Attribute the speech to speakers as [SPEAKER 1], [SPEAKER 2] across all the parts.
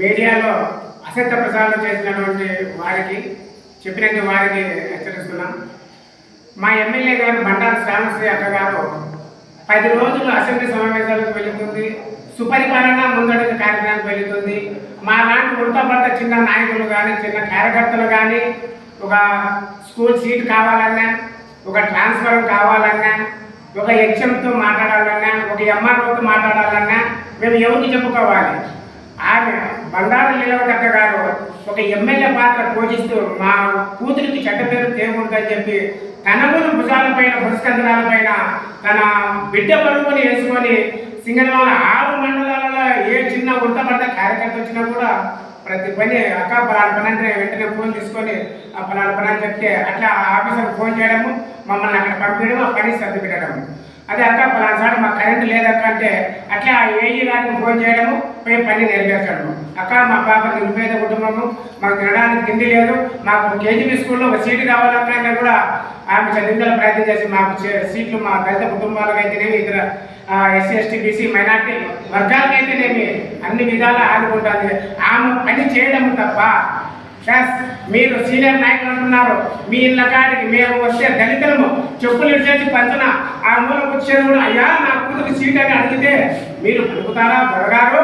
[SPEAKER 1] మీడియాలో అసత్య ప్రచారం చేసినటువంటి వారికి చెప్పినట్టు వారికి హెచ్చరిస్తున్నాం. మా ఎమ్మెల్యే గారు బండారు శ్రావణశ్రీ అక్క గారు పది రోజులు అసెంబ్లీ సమావేశాలకు వెళుతుంది సుపరిపాలన ముందడుగు కార్యక్రమానికి వెళుతుంది. మా లాంటి ఉడతపడ్డ చిన్న నాయకులు కానీ చిన్న కార్యకర్తలు కానీ ఒక స్కూల్ సీట్ కావాలన్నా ఒక ట్రాన్స్ఫర్ కావాలన్నా ఒక హెచ్ఎంతో మాట్లాడాలన్నా ఒకటి ఎంఆర్ఓతో మాట్లాడాలన్నా మేము ఎవరికి చెప్పుకోవాలి? ఆమె బండారు లీలవదక్క గారు ఒక ఎమ్మెల్యే పాత్ర పోషిస్తూ మా కూతురికి చెడ్డ పేరు తేకూడదని చెప్పి తనమును భుజాలపైన పురస్కంధరాలపైన తన బిడ్డ పరుగుని వేసుకొని సింగనవాళ్ళ ఆరు మండలాలలో ఏ చిన్న ఉడతపడ్డ కార్యకర్త వచ్చినా కూడా ప్రతి పని అక్క పలానా పని అంటే వెంటనే ఫోన్ తీసుకొని ఆ పలానా పని అని చెప్తే అట్లా ఆఫీసర్కి ఫోన్ చేయడము మమ్మల్ని అక్కడ పంపించడం ఆ పని సర్ది పెట్టడము. అదే అక్క పలానా సార్ మాకు కరెంట్ లేదక్క అంటే అట్లా ఏఈ గారికి ఫోన్ చేయడము పోయి పని నెరవేర్చడము అక్క మా పాప నిరుపేద కుటుంబము మాకు తినడానికి తిండి లేదు మాకు కేజీబీ స్కూల్లో ఒక సీటు కావాలన్నా కూడా ఆమె చదివించాలని ప్రయత్నం చేసి మాకు సీట్లు మా దళిత కుటుంబాలకైతేనేమి ఇతర ఎస్సీ ఎస్టీ బీసీ మైనార్టీ వర్గాలకైతేనేమి అన్ని విధాలా ఆదుకుంటుంది. ఆమె పని చేయడం తప్ప ఎస్ మీరు సీనియర్ నాయకులు అంటున్నారు. మీ ఇళ్ళ కాడికి మేము వస్తే దళితులము. చెప్పులు ఇచ్చేసి పంచన. ఆ మూల కూర్చొని కూడా అయ్యా నా కూతురు సీట్ అని అడిగితే మీరు పలుకుతారా దొరగారు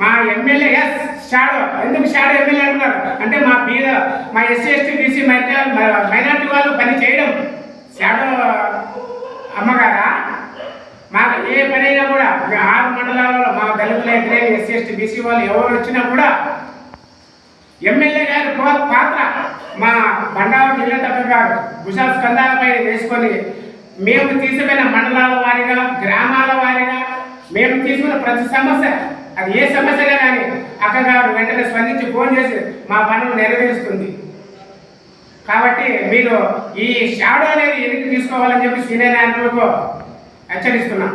[SPEAKER 1] మా ఎమ్మెల్యే ఎస్ షాడో. ఎందుకు షాడో ఎమ్మెల్యే అంటున్నారు? అంటే మా బీద మా ఎస్సీ ఎస్టీ బీసీ మైనార్టీ వాళ్ళు పని చేయడం. షాడో అమ్మగారా? మాకు ఏ పని అయినా కూడా ఆరు మండలాలలో మా దళితులు అయితే ఎస్సీ ఎస్టీ బీసీ వాళ్ళు ఎవరు వచ్చినా కూడా ఎమ్మెల్యే గారి పాత్ర మా బండారు నీలతక్క గారు భుజా స్కందాలపై వేసుకొని మేము తీసుకున్న మండలాల వారీగా గ్రామాల వారీగా మేము తీసుకున్న ప్రతి సమస్య అది ఏ సమస్యగా కానీ అక్కగారు వెంటనే స్పందించి ఫోన్ చేసి మా పనులు నెరవేరుస్తుంది. కాబట్టి మీరు ఈ షాడో అనేది ఎందుకు తీసుకోవాలని చెప్పి సీనియర్ నాయకులకు హెచ్చరిస్తున్నాం.